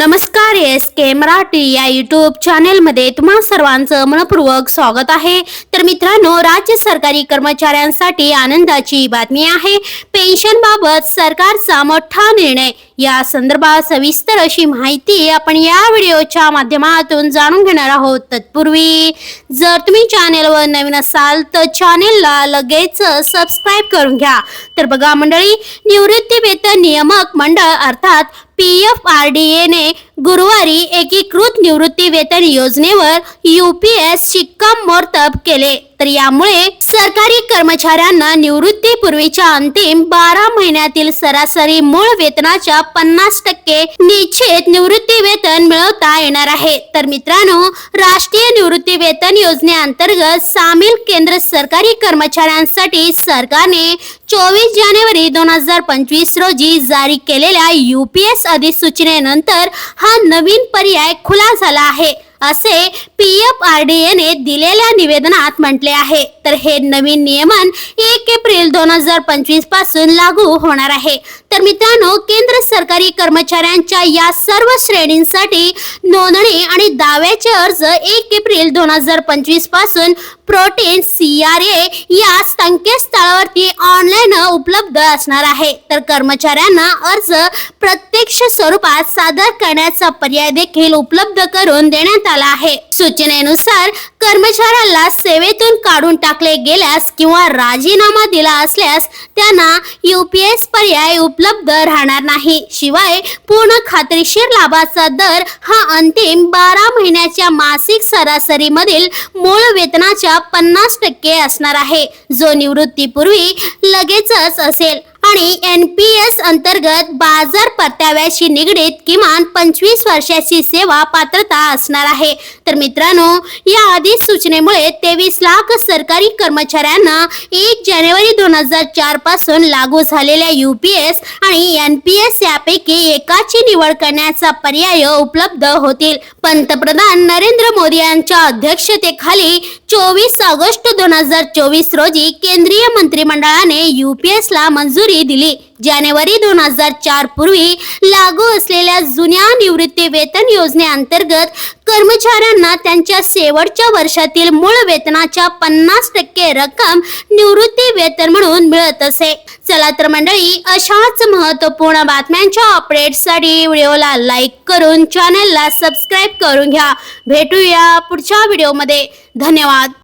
नमस्कार एस के मराठी या युट्यूब चॅनेलमध्ये तुम्हा सर्वांचं मनपूर्वक स्वागत आहे. तर मित्रांनो राज्य सरकारी कर्मचाऱ्यांसाठी आनंदाची बातमी आहे. पेन्शन बाबत सरकारचा मोठा निर्णय या संदर्भात सविस्तर अशी माहिती आपण या व्हिडिओच्या माध्यमातून जाणून घेणार आहोत. तत्पूर्वी जर तुम्ही चॅनेलवर नवीन असाल तर चॅनेलला लगेच सबस्क्राईब करून घ्या. तर बघा मंडळी निवृत्ती वेतन नियामक मंडळ अर्थात पी एफ आर डी एने गुरुवारी एकीकृत निवृत्ती वेतन योजनेवर एस शिक्कामोर्तब केले. तर यामुळे सरकारी कर्मचाऱ्यांना निवृत्तीपूर्वीच्या अंतिम बारा महिन्यातील सरासरी मूळ वेतनाच्या पन्नास टक्के निश्चित निवृत्ती वेतन मिळवता येणार आहे. तर मित्रांनो राष्ट्रीय निवृत्ती वेतन योजनेअंतर्गत सामील केंद्र सरकारी कर्मचाऱ्यांसाठी सरकारने चोवीस जानेवारी दोन हजार पंचवीस रोजी जारी केलेल्या यू पी एस अधिसूचनेनंतर हा नवीन पर्याय खुला झाला आहे. असे पी एफ आर डी एने दिलेल्या निवेदनात म्हटले आहे. तर हे नवीन नियमन एक एप्रिल दोन हजार पंचवीसपासून लागू होणार आहे. तर मित्रांनो केंद्र सरकारी कर्मचाऱ्यांच्या या सर्व श्रेणींसाठी नोंदणी आणि दाव्याचे अर्ज एक एप्रिल दोन हजार पंचवीसपासून प्रोटीन सी आर ए या संकेतस्थळावरती ऑनलाईन उपलब्ध असणार आहे. तर कर्मचाऱ्यांना अर्ज प्रत्यक्ष स्वरूपात सादर करण्याचा पर्याय देखील उपलब्ध करून देण्यात आला आहे. सूचनेनुसार कर्मचाऱ्याला सेवेतून काढून टाकले गेल्यास किंवा राजीनामा दिला असल्यास त्यांना युपीएस पर्याय उपलब्ध राहणार नाही. शिवाय पूर्ण खात्रीशीर लाभाचा दर हा अंतिम बारा महिन्याच्या मासिक सरासरीमधील मूळ वेतनाच्या पन्नास टक्के असणार आहे. जो निवृत्तीपूर्वी लगेचच असेल. आणि एन पी एस अंतर्गत बाजार परताव्याशी निगडीत किमान पंचवीस वर्षाची सेवा पात्रता असणार आहे. तर मित्रांनो या अधिसूचनेमुळे तेवीस लाख सरकारी कर्मचाऱ्यांना एक जानेवारी दोन हजार चारपासून लागू झालेल्या युपीएस आणि एन पी एस यापैकी एकाची निवड करण्याचा पर्याय उपलब्ध होतील. पंतप्रधान नरेंद्र मोदी यांच्या अध्यक्षतेखाली चोवीस ऑगस्ट दोन हजार चोवीस रोजी केंद्रीय मंत्रिमंडळाने युपीएस ला मंजुरी दिली. जानेवारी दोन हजार चार पूर्वी लागू असलेल्या जुन्या निवृत्ती वेतन योजनेअंतर्गत कर्मचाऱ्यांना त्यांच्या शेवटच्या वर्षातील मूळ वेतनाच्या पन्नास टक्के रक्कम निवृत्ती वेतन म्हणून मिळत असे. चला तर मंडळी अशाच महत्त्वपूर्ण बातम्यांच्या अपडेट्ससाठी व्हिडिओला लाईक करून चॅनलला सबस्क्राईब करून घ्या. भेटूया पुढच्या व्हिडिओमध्ये धन्यवाद.